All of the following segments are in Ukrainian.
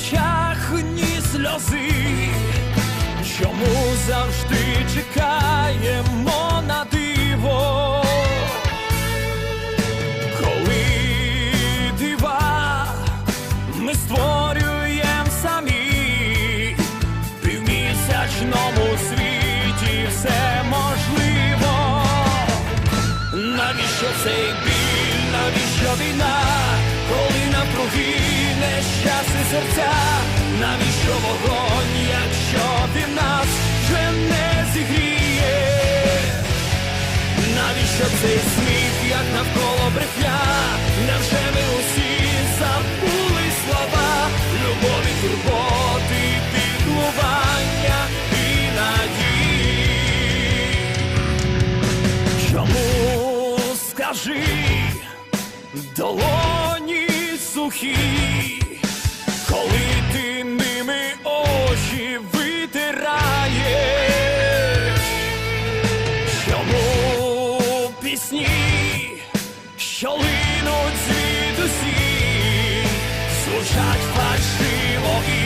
очах ні сльози. Чому завжди чекаємо на диво? Коли дива ми створюємо самі, в півмісячному світі все можливо. Навіщо цей біль, навіщо війна, навкруги нещасні серця, навіщо вогонь, якщо він нас вже не зігріє? Навіщо цей сміх, як навколо брехня? Невже ми усі забули слова, любові, турботи, піклування і надії? Чому скажи, долоні сухі, коли ти ними очі витираєш? Чому пісні, що линуть звідусі, звучать фальшиво і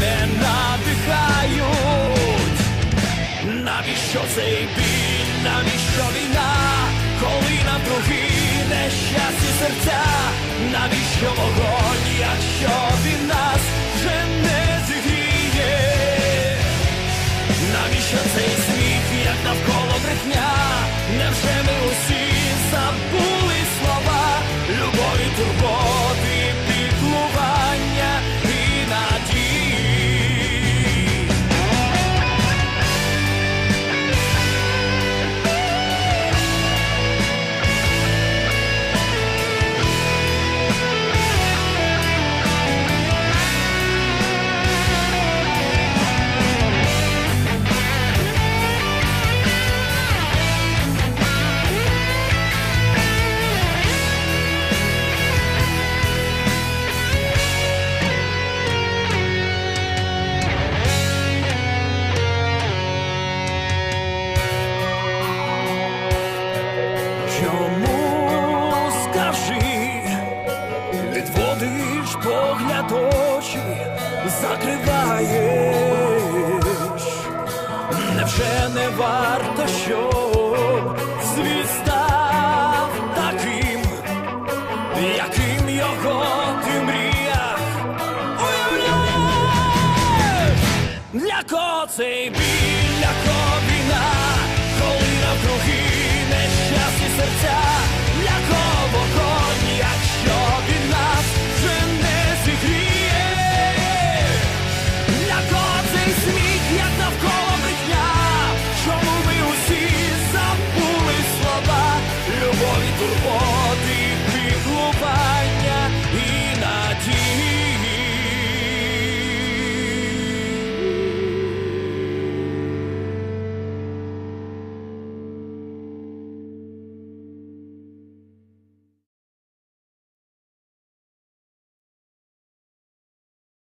не надихають? Навіщо цей біль, навіщо війна, коли на навкруги нещасні серця, навіщо вогонь, якщо відводиш погляд очі, закриваєш, невже не варто, щоб світ став таким, яким його ти мріях уявляєш? Для кого цей біль, the wall.